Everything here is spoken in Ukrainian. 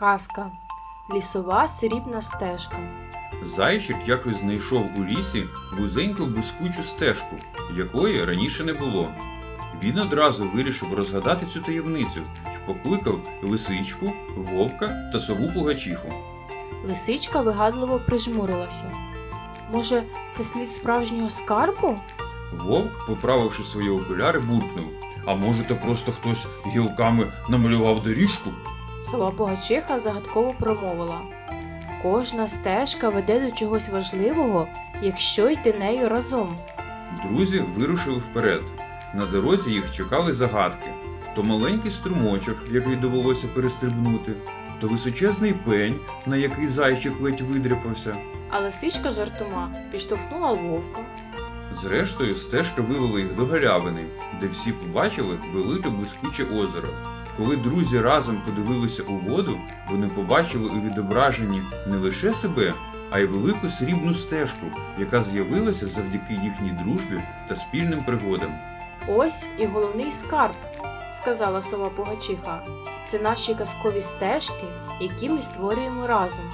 Казка. Лісова срібна стежка. Зайчик якось знайшов у лісі вузеньку блискучу стежку, якої раніше не було. Він одразу вирішив розгадати цю таємницю і покликав лисичку, вовка та сову пугачиху. Лисичка вигадливо прижмурилася. Може, це слід справжнього скарбу? Вовк, поправивши свої окуляри, буркнув: А може, то просто хтось гілками намалював доріжку? Сова Погачиха загадково промовила. Кожна стежка веде до чогось важливого, якщо йти нею разом. Друзі вирушили вперед. На дорозі їх чекали загадки: то маленький струмочок, який довелося перестрибнути, то височезний пень, на який зайчик ледь видряпався. А лисичка жартома підштовхнула вовка. Зрештою, стежка вивела їх до галявини, де всі побачили велике блискуче озеро. Коли друзі разом подивилися у воду, вони побачили у відображенні не лише себе, а й велику срібну стежку, яка з'явилася завдяки їхній дружбі та спільним пригодам. Ось і головний скарб, сказала сова Погачиха. Це наші казкові стежки, які ми створюємо разом.